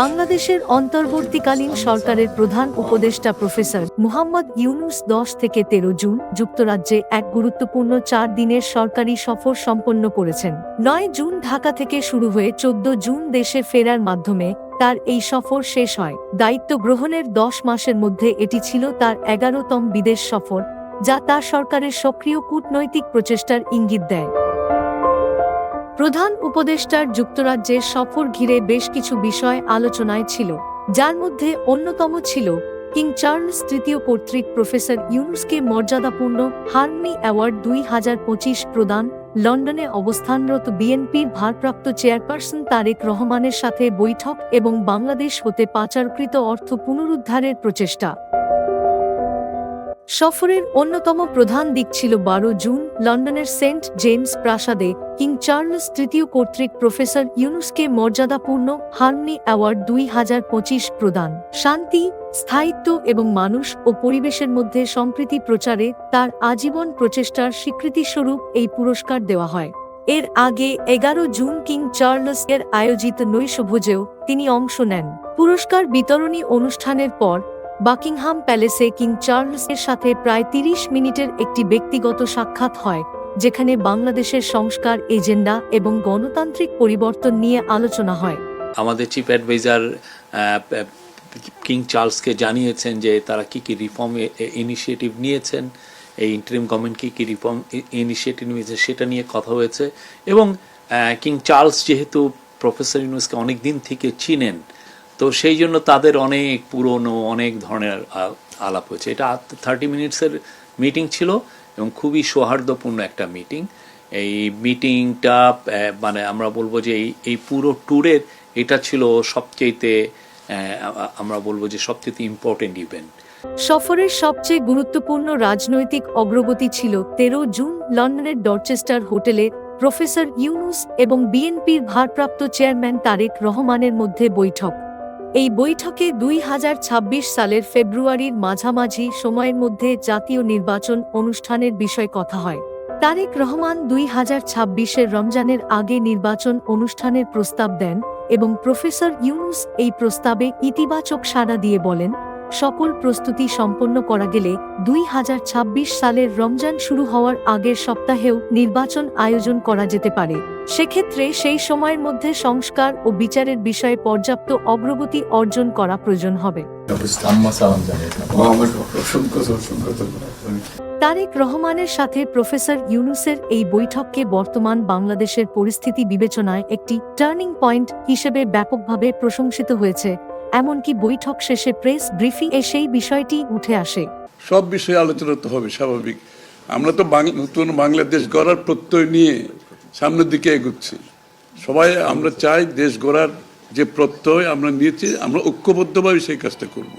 বাংলাদেশের অন্তর্বর্তীকালীন সরকারের প্রধান উপদেষ্টা প্রফেসর মুহাম্মদ ইউনুস দশ থেকে তেরো জুন যুক্তরাজ্যে এক গুরুত্বপূর্ণ চার দিনের সরকারি সফর সম্পন্ন করেছেন। নয় জুন ঢাকা থেকে শুরু হয়ে চোদ্দ জুন দেশে ফেরার মাধ্যমে তার এই সফর শেষ হয়। দায়িত্ব গ্রহণের দশ মাসের মধ্যে এটি ছিল তার এগারোতম বিদেশ সফর, যা তার সরকারের সক্রিয় কূটনৈতিক প্রচেষ্টার ইঙ্গিত দেয়। প্রধান উপদেষ্টার যুক্তরাজ্যের সফর ঘিরে বেশ কিছু বিষয় আলোচনায় ছিল, যার মধ্যে অন্যতম ছিল কিং চার্লস তৃতীয় কর্তৃক প্রফেসর ইউনুসকে মর্যাদাপূর্ণ হার্মনি অ্যাওয়ার্ড দুই হাজার পঁচিশ প্রদান, লন্ডনে অবস্থানরত বিএনপির ভারপ্রাপ্ত চেয়ারপারসন তারেক রহমানের সাথে বৈঠক এবং বাংলাদেশ হতে পাচারকৃত অর্থ পুনরুদ্ধারের প্রচেষ্টা। সফরের অন্যতম প্রধান দিক ছিল বারো জুন লন্ডনের সেন্ট জেমস প্রাসাদে কিং চার্লস তৃতীয় কর্তৃক প্রফেসর ইউনুসকে মর্যাদাপূর্ণ হার্মনি অ্যাওয়ার্ড দুই হাজার পঁচিশ প্রদান। শান্তি, স্থায়িত্ব এবং মানুষ ও পরিবেশের মধ্যে সম্প্রীতি প্রচারে তার আজীবন প্রচেষ্টার স্বীকৃতিস্বরূপ এই পুরস্কার দেওয়া হয়। এর আগে এগারো জুন কিং চার্লস এর আয়োজিত নৈশভোজেও তিনি অংশ নেন। পুরস্কার বিতরণী অনুষ্ঠানের পর বাকিংহাম প্যালেসে কিং চার্লসের সাথে প্রায় তিরিশ মিনিটের একটি ব্যক্তিগত সাক্ষাৎ হয়, যেখানে বাংলাদেশের সংস্কার, এজেন্ডা এবং গণতান্ত্রিক পরিবর্তন নিয়ে আলোচনা হয়। আমাদের চিফ অ্যাডভাইজার কিং চার্লসকে জানিয়েছেন যে তারা কি কি রিফর্ম ইনিশিয়েটিভ নিয়েছেন, এই ইন্টারিম গভর্নমেন্ট কি কি রিফর্ম ইনিশিয়েটিভ নিয়েছে সেটা নিয়ে কথা হয়েছে এবং কিং চার্লস যেহেতু প্রফেসর ইউনুসকে অনেক দিন থেকে চিনেন তো সেই জন্য তাদের অনেক পুরনো, অনেক ধরনের আলাপ হয়েছে। এটা থার্টি মিনিটসের মিটিং ছিল এবং খুবই সৌহার্দ্যপূর্ণ একটা মিটিং এই মিটিংটা মানে আমরা বলব যে এই এই পুরো ট্যুরের এটা ছিল সবচেয়েতে আমরা বলব যে সবচেয়ে ইম্পর্টেন্ট ইভেন্ট সফরের সবচেয়ে গুরুত্বপূর্ণ রাজনৈতিক অগ্রগতি ছিল তেরো জুন লন্ডনের ডরচেস্টার হোটেলে প্রফেসর ইউনুস এবং বিএনপির ভারপ্রাপ্ত চেয়ারম্যান তারেক রহমানের মধ্যে বৈঠক। এই বৈঠকে দুই হাজার ছাব্বিশ সালের ফেব্রুয়ারির মাঝামাঝি সময়ের মধ্যে জাতীয় নির্বাচন অনুষ্ঠানের বিষয়ে কথা হয়। তারেক রহমান দুই হাজার ছাব্বিশের রমজানের আগে নির্বাচন অনুষ্ঠানের প্রস্তাব দেন এবং প্রফেসর ইউনুস এই প্রস্তাবে ইতিবাচক সাড়া দিয়ে বলেন সকল প্রস্তুতি সম্পন্ন করা গেলে দুই হাজার ছাব্বিশ সালের রমজান শুরু হওয়ার আগের সপ্তাহেও নির্বাচন আয়োজন করা যেতে পারে। সেক্ষেত্রে সেই সময়ের মধ্যে সংস্কার ও বিচারের বিষয়ে পর্যাপ্ত অগ্রগতি অর্জন করা প্রয়োজন হবে। তারেক রহমানের সাথে প্রফেসর ইউনুসের এই বৈঠককে বর্তমান বাংলাদেশের পরিস্থিতি বিবেচনায় একটি টার্নিং পয়েন্ট হিসেবে ব্যাপকভাবে প্রশংসিত হয়েছে। এমনকি বৈঠক শেষে প্রেস ব্রিফিং এ সেই বিষয়টি উঠে আসে। সব বিষয়ে আলোচনা তো হবে, স্বাভাবিক। আমরা তো নতুন বাংলাদেশ গড়ার প্রত্যয় নিয়ে সামনের দিকে এগুচ্ছি। সবাই, আমরা চাই দেশ গড়ার যে প্রত্যয় আমরা নিয়েছি, আমরা ঐক্যবদ্ধভাবে সেই কাজটা করব।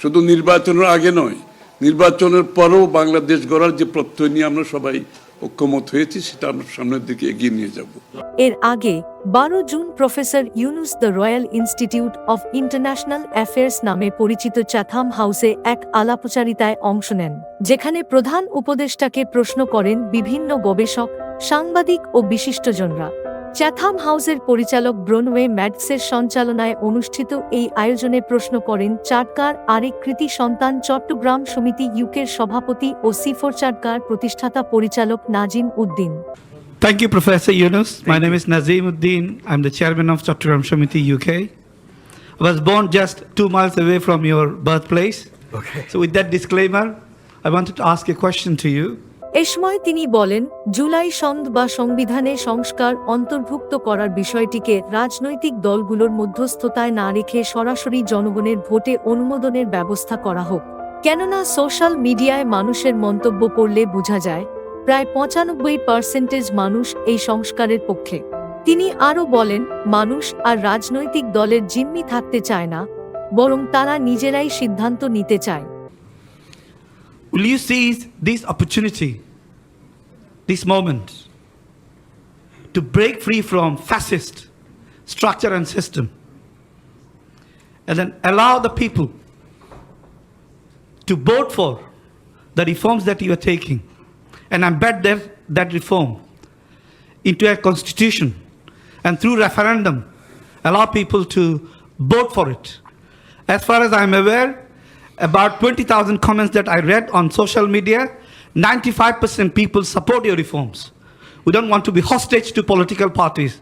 শুধু নির্বাচনের আগে নয় নির্বাচনের পরেও বাংলাদেশ গড়ার যে প্রত্যয় নিয়ে আমরা সবাই ঐক্যমত হয়েছি, সেটা আমরা সামনের দিকে এগিয়ে নিয়ে যাব। এর আগে বারো June professor Yunus the Royal Institute of International Affairs নামে পরিচিত চ্যাথাম হাউসে এক আলাপচারিতায় অংশ নেন, যেখানে প্রধান উপদেষ্টাকে প্রশ্ন করেন বিভিন্ন গবেষক, সাংবাদিক ও বিশিষ্টজনরা। চ্যাথাম হাউসের পরিচালক ব্রনওয়ে ম্যাডসের সঞ্চালনায় অনুষ্ঠিত এই আয়োজনে প্রশ্ন করেন চাটকার আরেক কৃতি সন্তান চট্টগ্রাম সমিতি ইউকের সভাপতি ও সিফোর চাটকার প্রতিষ্ঠাতা পরিচালক Nazim Uddin Thank you, Professor Yunus. My name is Nazim Uddin. I'm the chairman of Chattogram Shamiti UK. I was born just two miles away from your birthplace. Okay. So, with that disclaimer, I wanted to ask a question to you. এ সময় তিনি বলেন জুলাই সন্ধ বা সংবিধানে সংস্কার অন্তর্ভুক্ত করার বিষয়টিকে রাজনৈতিক দলগুলোর মধ্যস্থতায় না রেখে সরাসরি জনগণের ভোটে অনুমোদনের ব্যবস্থা করা হোক। কেননা সোশ্যাল মিডিয়ায় মানুষের মন্তব্য পড়লে বোঝা যায় প্রায় পঁচানব্বই পার্সেন্টেজ মানুষ এই সংস্কারের পক্ষে। তিনি আরও বলেন মানুষ আর রাজনৈতিক দলের জিম্মি থাকতে চায় না বরং তারা নিজেরাই সিদ্ধান্ত নিতে চায়। Will you seize this opportunity, this moment, to break free from fascist structure and system, and then allow the people to vote for the reforms that you are taking and embed that, that reform into a constitution and through referendum allow people to vote for it. As far as I'm aware, about 20,000 comments that I read on social media, 95% people support your reforms. We don't want to be hostage to political parties.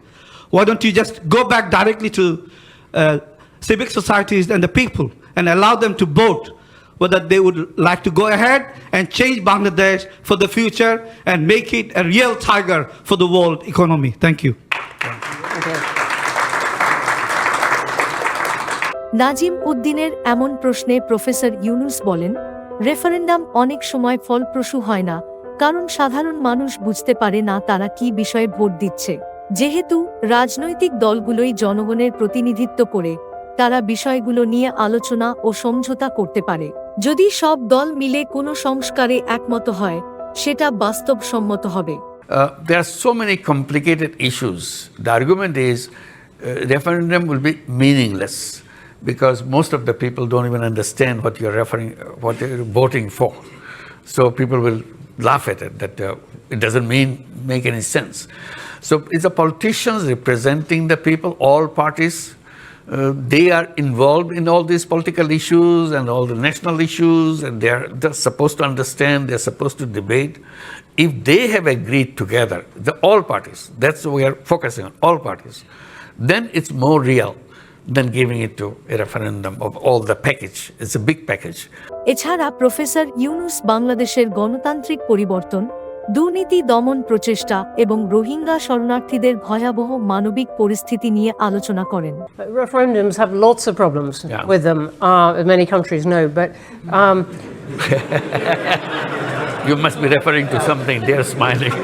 Why don't you just go back directly to uh, civic societies and the people and allow them to vote whether they would like to go ahead and change Bangladesh for the future and make it a real tiger for the world economy. Thank you. Nazim উদ্দিনের এমন প্রশ্নে professor Yunus বলেন referendum অনেক সময় ফলপ্রসূ হয় না কারণ সাধারণ মানুষ বুঝতে পারে না তারা কি বিষয়ে ভোট দিচ্ছে। যেহেতু রাজনৈতিক দলগুলোই জনগণের প্রতিনিধিত্ব করে তারা বিষয়গুলো নিয়ে আলোচনা ও সমঝোতা করতে পারে। যদি সব দল মিলে কোনো সংস্কারে একমত হয় সেটা বাস্তবসম্মত হবে। Uh, there are so many complicated issues. The argument is uh, referendum will be meaningless. Because most of the people don't even understand what you're referring, what you're voting for. So people will laugh at it that uh, it doesn't mean make any sense. So it's the politicians representing the people, all parties. Uh, they are involved in all these political issues and all the national issues, and they're, supposed to understand, they're supposed to debate. If they have agreed together, the all parties, that's what we are focusing on, all parties, then it's more real than giving it to a referendum of all the package. It's a big package. এছাড়া professor Yunus বাংলাদেশের গণতান্ত্রিক পরিবর্তন দুর্নীতি দমন প্রচেষ্টা এবং রোহিঙ্গা শরণার্থীদের ভয়াবহ মানবিক পরিস্থিতি নিয়ে আলোচনা করেন Referendums have lots of problems Yeah. with them, uh, many countries know. But um, You must be referring to something, they're smiling.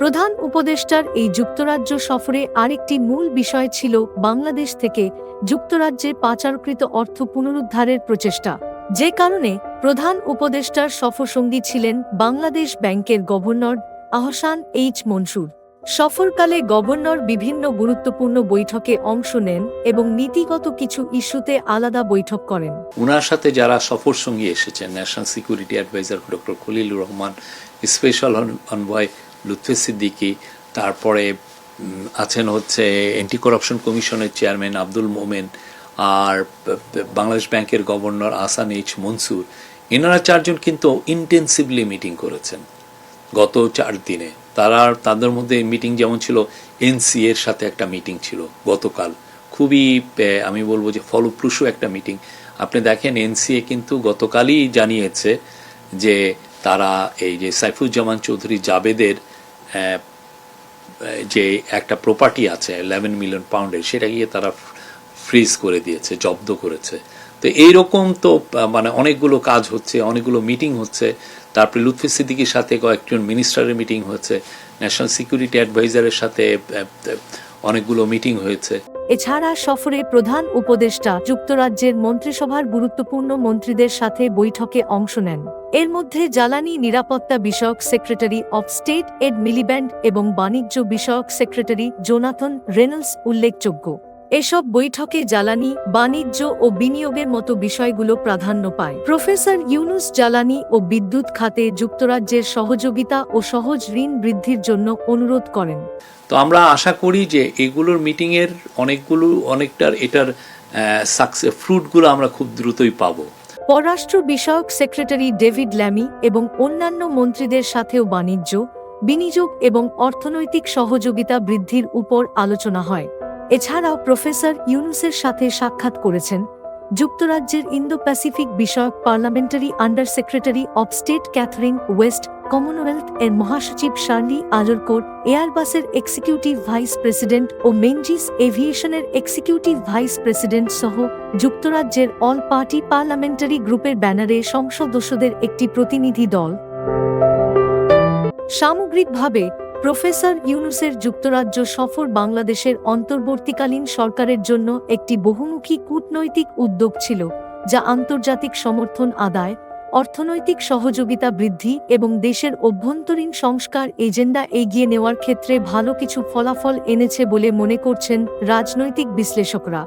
প্রধান উপদেষ্টার এই যুক্তরাজ্য সফরে আরেকটি মূল বিষয় ছিল বাংলাদেশ থেকে যুক্তরাজ্যে পাচারকৃত অর্থ পুনরুদ্ধারের প্রচেষ্টা। যে কারণে প্রধান উপদেষ্টার সফরসঙ্গী ছিলেন বাংলাদেশ ব্যাংকের গভর্নর আহসান এইচ মনসুর। সফরকালে গভর্নর বিভিন্ন গুরুত্বপূর্ণ বৈঠকে অংশ নেন এবং নীতিগত কিছু ইস্যুতে আলাদা বৈঠক করেন। ওনার সাথে যারা সফর সঙ্গী এসেছেন national security adviser doctor Khalilur Rahman special envoy Lutfey Siddiqui, তারপরে আছেন হচ্ছে অ্যান্টি করাপশন কমিশনের চেয়ারম্যান আব্দুল মোমেন আর বাংলাদেশ ব্যাংকের গভর্নর আসান এইচ মনসুর। এনারা চারজন কিন্তু ইন্টেন্সিভলি মিটিং করেছেন গত চার দিনে। তারা তাদের মধ্যে মিটিং যেমন ছিল এনসি এর সাথে একটা মিটিং ছিল গতকাল। খুবই আমি বলব যে ফলপ্রসূ একটা মিটিং আপনি দেখেন, এনসিএ কিন্তু গতকালই জানিয়েছে যে তারা এই যে সাইফুজ্জামান চৌধুরী জাবেদের যে একটা প্রপার্টি আছে ইলেভেন মিলিয়ন পাউন্ডের সেটা গিয়ে তারা ফ্রিজ করে দিয়েছে, জব্দ করেছে। তো এইরকম তো মানে অনেকগুলো কাজ হচ্ছে, অনেকগুলো মিটিং হচ্ছে। তারপরে লুৎফি সিদ্দিকির সাথে কয়েকজন মিনিস্টারের মিটিং হয়েছে ন্যাশনাল সিকিউরিটি অ্যাডভাইজারের সাথে অনেকগুলো মিটিং হয়েছে। এছাড়া সফরে প্রধান উপদেষ্টা যুক্তরাজ্যের মন্ত্রিসভার গুরুত্বপূর্ণ মন্ত্রীদের সাথে বৈঠকে অংশ নেন। এর মধ্যে জ্বালানি নিরাপত্তা বিষয়ক secretary of state Ed Miliband এবং বাণিজ্য বিষয়ক সেক্রেটারি জোনাথন রেনলস উল্লেখযোগ্য। এসব বৈঠকে জ্বালানি বাণিজ্য ও বিনিয়োগের মতো বিষয়গুলো প্রাধান্য পায়। প্রফেসর ইউনুস জ্বালানি ও বিদ্যুৎ খাতে যুক্তরাজ্যের সহযোগিতা ও সহজ ঋণ বৃদ্ধির জন্য অনুরোধ করেন। তো আমরা আশা করি যে এগুলোর মিটিংয়ের অনেকগুলো অনেকটার এটার সাকসেস ফ্রুটগুলো আমরা খুব দ্রুতই পাবো। পররাষ্ট্র বিষয়ক সেক্রেটারি ডেভিড ল্যামি এবং অন্যান্য মন্ত্রীদের সাথেও বাণিজ্য বিনিয়োগ এবং অর্থনৈতিক সহযোগিতা বৃদ্ধির উপর আলোচনা হয়। এছাড়াও প্রফেসর ইউনুসের সাথে সাক্ষাৎ করেছেন যুক্তরাজ্যের ইন্দো প্যাসিফিক বিষয়ক parliamentary under secretary of state Catherine West, Commonwealth এর মহাসচিব শার্লি আলোরকোর, এয়ারবাসের এক্সিকিউটিভ ভাইস প্রেসিডেন্ট ও মেনজিস এভিয়েশনের এক্সিকিউটিভ ভাইস প্রেসিডেন্ট সহ যুক্তরাজ্যের অল পার্টি পার্লামেন্টারি গ্রুপের ব্যানারে সংসদস্যদের একটি প্রতিনিধি দল। সামগ্রিকভাবে প্রফেসর ইউনুসের যুক্তরাজ্য সফর বাংলাদেশের অন্তর্বর্তীকালীন সরকারের জন্য একটি বহুমুখী কূটনৈতিক উদ্যোগ ছিল, যা আন্তর্জাতিক সমর্থন আদায়, অর্থনৈতিক সহযোগিতা বৃদ্ধি এবং দেশের অভ্যন্তরীণ সংস্কার এজেন্ডা এগিয়ে নেওয়ার ক্ষেত্রে ভালো কিছু ফলাফল এনেছে বলে মনে করছেন রাজনৈতিক বিশ্লেষকরা।